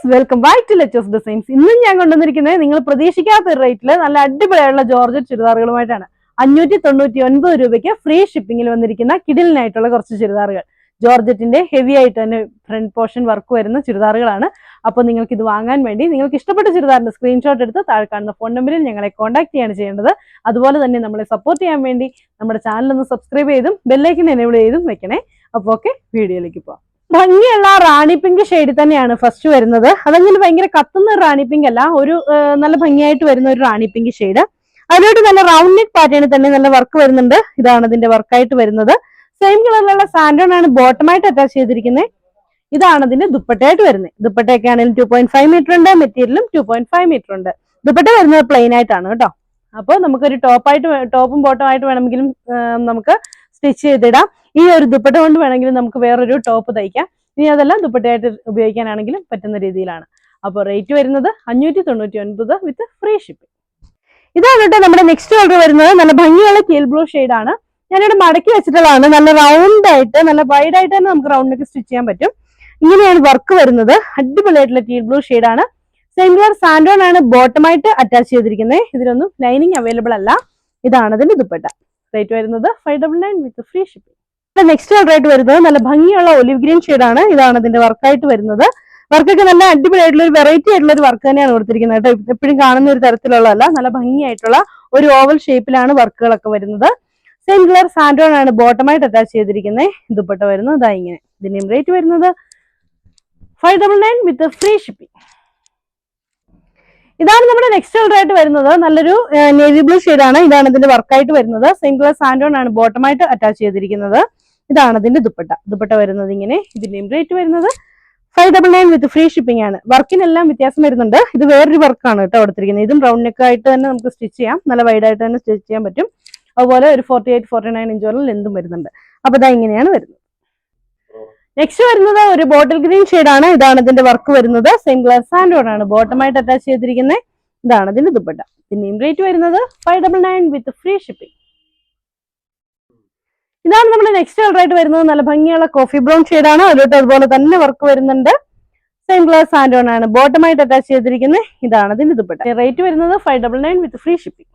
Guys welcome back to let's designs ഇന്നും ഞാൻ കൊണ്ടുവന്നിരിക്കുന്നത് നിങ്ങൾ പ്രതീക്ഷിക്കാത്ത ഒരു റേറ്റിൽ നല്ല അടിപൊളിയായുള്ള ജോർജറ്റ് ചുരിദാറുകളുമായിട്ടാണ്. അഞ്ഞൂറ്റി തൊണ്ണൂറ്റി ഒൻപത് രൂപയ്ക്ക് ഫ്രീ ഷിപ്പിംഗിൽ വന്നിരിക്കുന്ന കിഡിലിനായിട്ടുള്ള കുറച്ച് ചുരിദാറുകൾ. ജോർജറ്റിന്റെ ഹെവി ആയിട്ട് തന്നെ ഫ്രണ്ട് പോർഷൻ വർക്ക് വരുന്ന ചുരിദാറുകളാണ്. അപ്പോൾ നിങ്ങൾക്ക് ഇത് വാങ്ങാൻ വേണ്ടി നിങ്ങൾക്ക് ഇഷ്ടപ്പെട്ട ചുരിദാറിന്റെ സ്ക്രീൻഷോട്ട് എടുത്ത് താഴെ കാണുന്ന ഫോൺ നമ്പറിൽ ഞങ്ങളെ കോൺടാക്ട് ചെയ്യാണ് ചെയ്യേണ്ടത്. അതുപോലെ തന്നെ നമ്മളെ സപ്പോർട്ട് ചെയ്യാൻ വേണ്ടി നമ്മുടെ ചാനൽ ഒന്ന് സബ്സ്ക്രൈബ് ചെയ്തും ബെല്ലൈക്കൻ എനേബിൾ ചെയ്തും വെക്കണേ. അപ്പോൾ ഓക്കെ വീഡിയോയിലേക്ക് പോവാം. ഭംഗിയുള്ള റാണി പിങ്ക് ഷെയ്ഡിൽ തന്നെയാണ് ഫസ്റ്റ് വരുന്നത്. അതങ്ങനെ ഭയങ്കര കത്തുന്ന റാണി പിങ്ക് അല്ല ഒരു നല്ല ഭംഗിയായിട്ട് വരുന്ന ഒരു റാണി പിങ്ക് ഷെയ്ഡ് അതിലോട്ട് നല്ല റൗണ്ട് നെക്ക് പാറ്റേണിൽ തന്നെ നല്ല വർക്ക് വരുന്നുണ്ട്. ഇതാണ് ഇതിന്റെ വർക്കായിട്ട് വരുന്നത്. സെയിം കളറിലുള്ള സാൻഡോൺ ആണ് ബോട്ടമായിട്ട് അറ്റാച്ച് ചെയ്തിരിക്കുന്നത് ഇതാണ് ഇതിന്റെ ദുപ്പട്ടയായിട്ട് വരുന്നത് ദുപ്പട്ടയൊക്കെ ആണെങ്കിലും ടു പോയിന്റ് ഫൈവ് മീറ്റർ ഉണ്ട് മെറ്റീരിയലും ടു പോയിന്റ് ഫൈവ് മീറ്റർ ഉണ്ട്. ദുപ്പട്ട വരുന്നത് പ്ലെയിൻ ആയിട്ടാണ് കേട്ടോ. അപ്പോൾ നമുക്കൊരു ടോപ്പായിട്ട് ടോപ്പും ബോട്ടം ആയിട്ട് വേണമെങ്കിലും നമുക്ക് സ്റ്റിച്ച് ചെയ്തിടാം. ഈ ഒരു ദുപ്പട്ട കൊണ്ട് വേണമെങ്കിലും നമുക്ക് വേറൊരു ടോപ്പ് തയ്ക്കാം. ഇനി അതെല്ലാം ദുപ്പട്ടയായിട്ട് ഉപയോഗിക്കാനാണെങ്കിലും പറ്റുന്ന രീതിയിലാണ്. അപ്പോൾ റേറ്റ് വരുന്നത് അഞ്ഞൂറ്റി തൊണ്ണൂറ്റി ഒൻപത് വിത്ത് ഫ്രീ ഷിപ്പിംഗ് ഇതാണ് കേട്ടോ നമ്മുടെ നെക്സ്റ്റ് ഓർഡർ വരുന്നത്. നല്ല ഭംഗിയുള്ള കീൽ ബ്ലൂ ആണ്. ഞാനിവിടെ മടക്കി വെച്ചിട്ടുള്ളതാണ്. നല്ല റൗണ്ട് ആയിട്ട് നല്ല വൈഡ് ആയിട്ട് തന്നെ നമുക്ക് റൗണ്ടിലേക്ക് സ്റ്റിച്ച് ചെയ്യാൻ പറ്റും. ഇങ്ങനെയാണ് വർക്ക് വരുന്നത്. അടിപൊളിയായിട്ടുള്ള കീൽ ബ്ലൂ ആണ്. സെയിം കളർ സാൻഡോൺ ആണ് ബോട്ടമായിട്ട് അറ്റാച്ച് ചെയ്തിരിക്കുന്നത് ഇതിലൊന്നും ലൈനിങ് അവൈലബിൾ അല്ല. ഇതാണ് അതിന് ദുപ്പട്ട. റേറ്റ് വരുന്നത് five double nine with free shipping next colour ആയിട്ട് വരുന്നത് നല്ല ഭംഗിയുള്ള ഒലിവ് ഗ്രീൻ ആണ്. ഇതാണ് ഇതിന്റെ വർക്കായിട്ട് വരുന്നത്. വർക്കൊക്കെ നല്ല അടിപൊളിയായിട്ടുള്ള ഒരു വെറൈറ്റി ആയിട്ടുള്ള ഒരു വർക്ക് തന്നെയാണ് കൊടുത്തിരിക്കുന്നത് കേട്ടോ. എപ്പോഴും കാണുന്ന ഒരു തരത്തിലുള്ളതല്ല നല്ല ഭംഗിയായിട്ടുള്ള ഒരു ഓവൽ ഷേപ്പിലാണ് വർക്കുകളൊക്കെ വരുന്നത്. സെയിം കളർ സാൻഡോൺ ആണ് ബോട്ടമായിട്ട് അറ്റാച്ച് ചെയ്തിരിക്കുന്നത് ദുപ്പട്ട വരുന്നത് ഇതാ ഇങ്ങനെ. ഇതിന്റെയും റേറ്റ് വരുന്നത് five double nine with free shipping ഇതാണ് നമ്മുടെ നെക്സ്റ്റ് കളർ ആയിട്ട് വരുന്നത്. നല്ലൊരു നേവി ബ്ലൂ ആണ്. ഇതാണ് ഇതിന്റെ വർക്കായിട്ട് വരുന്നത്. സെയിം കളർ സാൻഡോൺ ആണ് ബോട്ടമായിട്ട് അറ്റാച്ച് ചെയ്തിരിക്കുന്നത്. ഇതാണ് ഇതിന്റെ ദുപ്പട്ട. ദുപ്പട്ട വരുന്നത് ഇങ്ങനെ. ഇതിന്റെയും റേറ്റ് വരുന്നത് five double nine with free shipping ആണ്. വർക്കിനെല്ലാം വ്യത്യാസം വരുന്നുണ്ട്. ഇത് വേറൊരു വർക്കാണ് കേട്ടോ കൊടുത്തിരിക്കുന്നത്. ഇതും റൗണ്ട് നെക്ക് ആയിട്ട് തന്നെ നമുക്ക് സ്റ്റിച്ച് ചെയ്യാം. നല്ല വൈഡ് ആയിട്ട് തന്നെ സ്റ്റിച്ച് ചെയ്യാൻ പറ്റും. അതുപോലെ ഒരു ഫോർട്ടി എയ്റ്റ് ഫോർട്ടി നയൻ ഇഞ്ചോളം ലെന്തും വരുന്നുണ്ട്. അപ്പൊ ഇതാ ഇങ്ങനെയാണ് വരുന്നത്. നെക്സ്റ്റ് വരുന്നത് ഒരു ബോട്ടിൽ ഗ്രീൻ ആണ്. ഇതാണ് ഇതിന്റെ വർക്ക് വരുന്നത്. സെയിം ഗ്ലാസ് സാൻഡോൺ ആണ്. ബോട്ടമായിട്ട് അറ്റാച്ച് ചെയ്തിരിക്കുന്നത്. ഇതാണ് ഇതിന്റെ ദുപ്പട്ട. പിന്നെയും റേറ്റ് വരുന്നത് five double nine with free shipping ഇതാണ് നമ്മുടെ നെക്സ്റ്റ് കളർ ആയിട്ട് വരുന്നത്. നല്ല ഭംഗിയുള്ള കോഫി ബ്രൗൺ ആണ്. അതിലോട്ട് അതുപോലെ തന്നെ വർക്ക് വരുന്നുണ്ട്. സെയിം ഗ്ലാസ് സാൻഡോൺ ആണ്. ബോട്ടമായിട്ട് അറ്റാച്ച് ചെയ്തിരിക്കുന്നത് ഇതാണ്. ഇതിന്റെ ദുപ്പട്ട റേറ്റ് വരുന്നത് five double nine with free shipping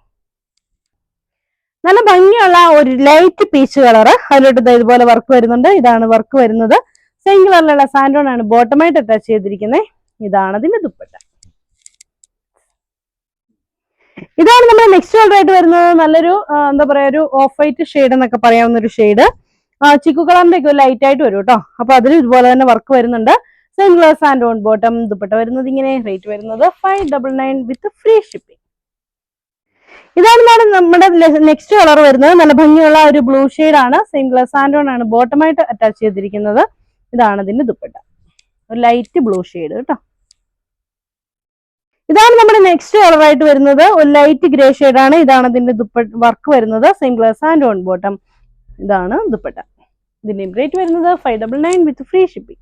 നല്ല ഭംഗിയുള്ള ഒരു ലൈറ്റ് പീച്ച് കളർ അതിലോട്ട് ഇതുപോലെ വർക്ക് വരുന്നുണ്ട്. ഇതാണ് വർക്ക് വരുന്നത്. സെയിം കളറിലുള്ള സാൻഡോൺ ആണ്. ബോട്ടമായിട്ട് അറ്റാച്ച് ചെയ്തിരിക്കുന്നത്. ഇതാണ് ഇതിന്റെ ദുപ്പട്ട ഇതാണ് നമ്മുടെ നെക്സ്റ്റ് കളർ ആയിട്ട് വരുന്നത്. നല്ലൊരു എന്താ പറയാ ഒരു ഓഫ് വൈറ്റ് ഷെയ്ഡ് എന്നൊക്കെ പറയാവുന്ന ഒരു ഷെയ്ഡ് ചിക്കു കളറിന്റെ ഒക്കെ ലൈറ്റ് ആയിട്ട് വരും കേട്ടോ അപ്പൊ അതിൽ ഇതുപോലെ തന്നെ വർക്ക് വരുന്നുണ്ട്. Same glass and on bottom dupatta വരുന്നത് ഇങ്ങനെ റേറ്റ് വരുന്നത് five double nine with free shipping ഇതാണ് നമ്മുടെ നെക്സ്റ്റ് കളർ വരുന്നത്. നല്ല ഭംഗിയുള്ള ഒരു ബ്ലൂ ഷെയ്ഡ് ആണ്. സെയിം ഗ്ലാസ് ആൻഡ് ഓൺ ആണ് ബോട്ടമായിട്ട് അറ്റാച്ച് ചെയ്തിരിക്കുന്നത്. ഇതാണ് ഇതിന്റെ ദുപ്പട്ട. ഒരു ലൈറ്റ് ബ്ലൂ ഷെയ്ഡ് കേട്ടോ ഇതാണ് നമ്മുടെ നെക്സ്റ്റ് കളർ ആയിട്ട് വരുന്നത്. ഒരു ലൈറ്റ് ഗ്രേ ആണ്. ഇതാണ് അതിന്റെ ദുപ്പട്ട വർക്ക് വരുന്നത്. Same glass and on bottom ഇതാണ് ദുപ്പട്ട. ഇതിന്റെ റേറ്റ് വരുന്നത് five double nine with free shipping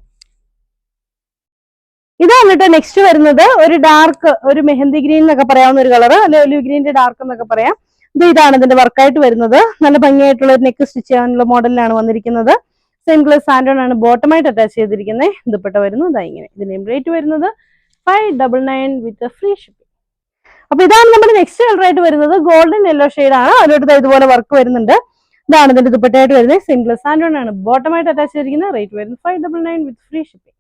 ഇതാണ് കേട്ടോ നെക്സ്റ്റ് വരുന്നത് ഒരു ഡാർക്ക് ഒരു മെഹന്തി ഗ്രീൻ എന്നൊക്കെ പറയാവുന്ന ഒരു കളർ അല്ലെ ഒലിവ് ഗ്രീനിന്റെ ഡാർക്ക് എന്നൊക്കെ പറയാം. ഇത് ഇതാണ് ഇതിന്റെ വർക്കായിട്ട് വരുന്നത്. നല്ല ഭംഗിയായിട്ടുള്ള ഒരു നെക്ക് സ്റ്റിച്ച് ചെയ്യാനുള്ള മോഡലിലാണ് വന്നിരിക്കുന്നത്. സെയിം കളർ സാൻഡോൺ ആണ് ബോട്ടമായിട്ട് അറ്റാച്ച് ചെയ്തിരിക്കുന്നത്. ദുപ്പട്ട വരുന്നു. ഇതാ ഇങ്ങനെ. ഇതിന്റെ റേറ്റ് വരുന്നത് five double nine with free shipping അപ്പൊ ഇതാണ് നമ്മുടെ നെക്സ്റ്റ് കളർ ആയിട്ട് വരുന്നത്. ഗോൾഡൻ യെല്ലോ ഷെയ്ഡ് ആണ്. അതിലോട്ട് ഇതുപോലെ വർക്ക് വരുന്നുണ്ട്. ഇതാണ് ഇതിന്റെ ദുപ്പട്ടയായിട്ട് വരുന്നത്. സിംഗിൾ സാൻഡോൺ ആണ്. ബോട്ടമായിട്ട് അറ്റാച്ച് ചെയ്തിരിക്കുന്നത് റേറ്റ് വരുന്നത് five double nine with free shipping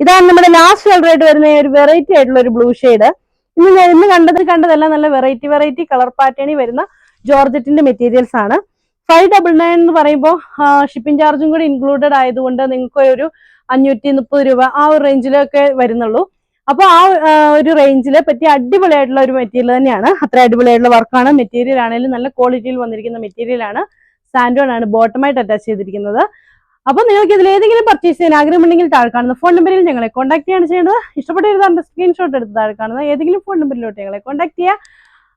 ഇതാണ് നമ്മുടെ ലാസ്റ്റ് കളർ ആയിട്ട് വരുന്ന ഒരു വെറൈറ്റി ആയിട്ടുള്ള ഒരു ബ്ലൂ ഷെയ്ഡ് ഇന്ന് ഇന്ന് കണ്ടത് കണ്ടതെല്ലാം നല്ല വെറൈറ്റി വെറൈറ്റി കളർ പാറ്റേണി വരുന്ന ജോർജറ്റിന്റെ മെറ്റീരിയൽസ് ആണ്. ഫൈവ് ഡബിൾ നയൻ എന്ന് പറയുമ്പോൾ ഷിപ്പിംഗ് ചാർജും കൂടി ഇൻക്ലൂഡഡ് ആയതുകൊണ്ട് നിങ്ങൾക്ക് ഒരു അഞ്ഞൂറ്റി മുപ്പത് രൂപ ആ ഒരു റേഞ്ചിലൊക്കെ വരുന്നുള്ളൂ. അപ്പോൾ ആ ഒരു റേഞ്ചിൽ പറ്റിയ അടിപൊളിയായിട്ടുള്ള ഒരു മെറ്റീരിയൽ തന്നെയാണ്. അത്ര അടിപൊളിയായിട്ടുള്ള വർക്കാണ് മെറ്റീരിയൽ ആണെങ്കിലും നല്ല ക്വാളിറ്റിയിൽ വന്നിരിക്കുന്ന മെറ്റീരിയൽ ആണ്. സാൻഡോൺ ആണ് ബോട്ടമായിട്ട് അറ്റാച്ച് ചെയ്തിരിക്കുന്നത്. അപ്പോൾ നിങ്ങൾക്ക് ഇതിൽ ഏതെങ്കിലും പർച്ചേസ് ചെയ്യാൻ ആഗ്രഹമുണ്ടെങ്കിൽ താഴെ കാണുന്ന ഫോൺ നമ്പറിൽ ഞങ്ങളെ കോൺടാക്ട് ചെയ്യാണ് ചെയ്യേണ്ടത്. ഇഷ്ടപ്പെട്ട ഒരു സ്ക്രീൻഷോട്ട് എടുത്ത് താഴെ കാണുന്ന ഏതെങ്കിലും ഫോൺ നമ്പറിലോട്ട് ഞങ്ങളെ കോൺടാക്ട് ചെയ്യുക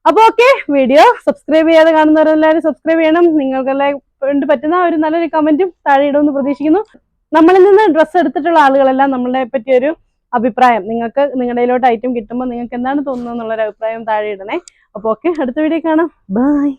അപ്പോൾ ഓക്കെ വീഡിയോ സബ്സ്ക്രൈബ് ചെയ്യാതെ കാണുന്നവരെല്ലാവരും സബ്സ്ക്രൈബ് ചെയ്യണം. നിങ്ങൾക്കെല്ലാം കൊണ്ട് പറ്റുന്ന ഒരു നല്ലൊരു കമന്റും താഴെ ഇടുമെന്ന് പ്രതീക്ഷിക്കുന്നു. നമ്മളിൽ നിന്ന് ഡ്രസ്സ് എടുത്തിട്ടുള്ള ആളുകളെല്ലാം നമ്മളെ പറ്റി ഒരു അഭിപ്രായം നിങ്ങൾക്ക് നിങ്ങളുടെ കയ്യിലോട്ട് ഐറ്റം കിട്ടുമ്പോൾ നിങ്ങൾക്ക് എന്താണ് തോന്നുന്നത് എന്നുള്ളൊരു അഭിപ്രായം താഴെ ഇടണേ. അപ്പോൾ ഓക്കെ അടുത്ത വീഡിയോ കാണാം. ബൈ